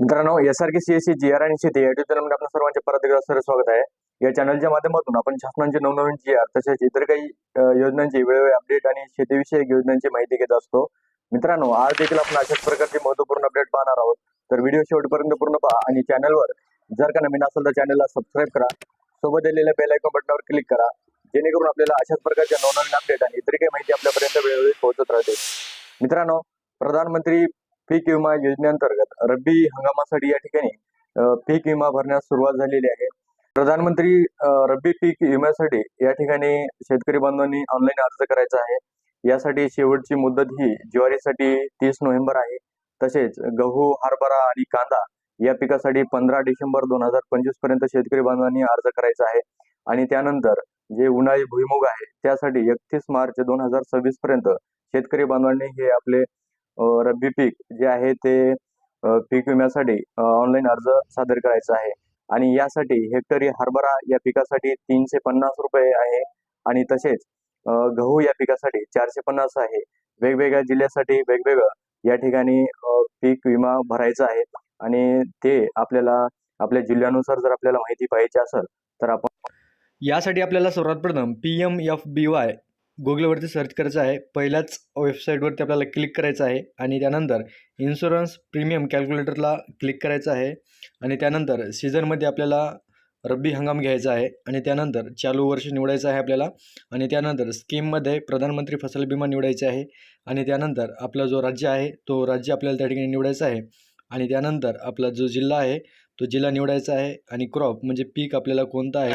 मित्रांनो S R K C S C G R आणि शेती या चॅनलमध्ये आपल्या सर्वांचे परत एकदा सर स्वागत आहे. या चॅनलच्या माध्यमातून आपण शासनाचे नवनवीन जी आर तसेच इतर काही योजनांची वेळोवेळी अपडेट आणि शेतीविषयक योजनांची माहिती घेत असतो. मित्रांनो आज देखील आपण अशाच प्रकारचे महत्त्वपूर्ण अपडेट पाहणार आहोत. तर व्हिडिओ शेवटपर्यंत पूर्ण पहा आणि चॅनलवर जर का नवीन असेल तर चॅनलला सबस्क्राईब करा. सोबत दिलेल्या बेल आयकॉन बटनावर क्लिक करा. जेणेकरून आपल्याला अशाच प्रकारच्या नवनवीन अपडेट आणि इतर काही माहिती आपल्यापर्यंत वेळोवेळी पोहोचत राहते मित्रांनो प्रधानमंत्री पीक विमा योजनेअंतर्गत रब्बी हंगामासाठी या ठिकाणी पीक विमा भरण्यास सुरुवात झालेली आहे. प्रधानमंत्री रब्बी पीक विम्यासाठी या ठिकाणी शेतकरी बांधवांनी ऑनलाईन अर्ज करायचा आहे. यासाठी शेवटची मुदत ही ज्वारीसाठी तीस नोव्हेंबर आहे. तसेच गहू हरभरा आणि कांदा या पिकासाठी पंधरा डिसेंबर दोन हजार पंचवीसपर्यंत शेतकरी बांधवांनी अर्ज करायचा आहे. आणि त्यानंतर जे उन्हाळी भुईमुग आहे त्यासाठी एकतीस मार्च दोन हजार सव्वीस पर्यंत शेतकरी बांधवांनी हे आपले रब्बी पीक जे आहे ते पीक विम्यासाठी ऑनलाईन अर्ज सादर करायचा आहे. आणि यासाठी हेक्टरी हरभरा या पिकासाठी तीनशे पन्नास रुपये आहे आणि तसेच गहू या पिकासाठी चारशे पन्नास आहे. वेगवेगळ्या जिल्ह्यासाठी वेगवेगळं या ठिकाणी पीक विमा भरायचा आहे आणि ते आपल्याला आपल्या जिल्ह्यानुसार जर आपल्याला माहिती पाहिजे असेल तर आपण यासाठी आपल्याला सर्वात प्रथम P M F B Y गुगलवरती सर्च करायचं आहे. पहिल्याच वेबसाईटवरती आपल्याला क्लिक करायचं आहे. आणि त्यानंतर इन्शुरन्स प्रीमियम कॅल्क्युलेटरला क्लिक करायचं आहे. आणि त्यानंतर सीझनमध्ये आपल्याला रब्बी हंगाम घ्यायचा आहे. आणि त्यानंतर चालू वर्ष निवडायचं आहे आपल्याला. आणि त्यानंतर स्कीममध्ये प्रधानमंत्री फसल विमा निवडायचे आहे. आणि त्यानंतर आपला जो राज्य आहे तो राज्य आपल्याला त्या ठिकाणी निवडायचा आहे. आणि त्यानंतर आपला जो जिल्हा आहे तो जिल्हा निवडायचा आहे. आणि क्रॉप म्हणजे पीक आपल्याला कोणतं आहे.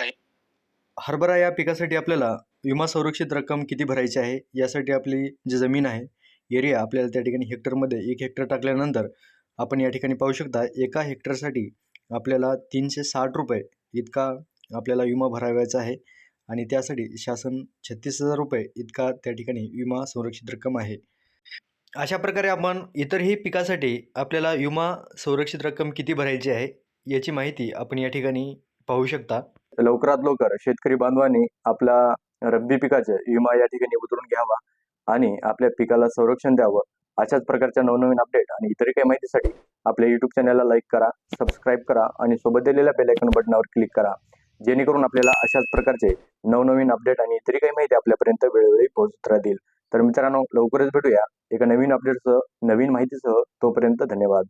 हरभरा या पिकासाठी आपल्याला विमा संरक्षित रक्कम किती भरायची आहे? यासाठी आपली जी जमीन आहे एरिया आपल्याला त्या ठिकाणी हेक्टरमध्ये एक हेक्टर टाकल्यानंतर आपण या ठिकाणी पाहू शकता एका हेक्टरसाठी आपल्याला तीनशे साठ रुपये इतका आपल्याला विमा भरावायचा आहे आणि त्यासाठी शासन छत्तीस हजार रुपये इतका त्या ठिकाणी विमा संरक्षित रक्कम आहे. अशा प्रकारे आपण इतरही पिकासाठी आपल्याला विमा संरक्षित रक्कम किती भरायची आहे याची माहिती आपण या ठिकाणी पाहू शकता. लवकरात लवकर शेतकरी बांधवांनी आपला रब्बी पिकाचे विमा या ठिकाणी उतरून घ्यावा आणि आपल्या पिकाला संरक्षण द्यावं अशाच प्रकारच्या नवनवीन अपडेट आणि इतर काही माहितीसाठी आपल्या युट्यूब चॅनलला लाईक करा सबस्क्राईब करा आणि सोबत दिलेल्या बेलायकन बटनावर क्लिक करा. जेणेकरून आपल्याला अशाच प्रकारचे नवनवीन अपडेट आणि इतर काही माहिती आपल्यापर्यंत वेळोवेळी पोहोचत राहतील. तर मित्रांनो लवकरच भेटूया एका नवीन अपडेटसह नवीन माहितीसह. तोपर्यंत धन्यवाद.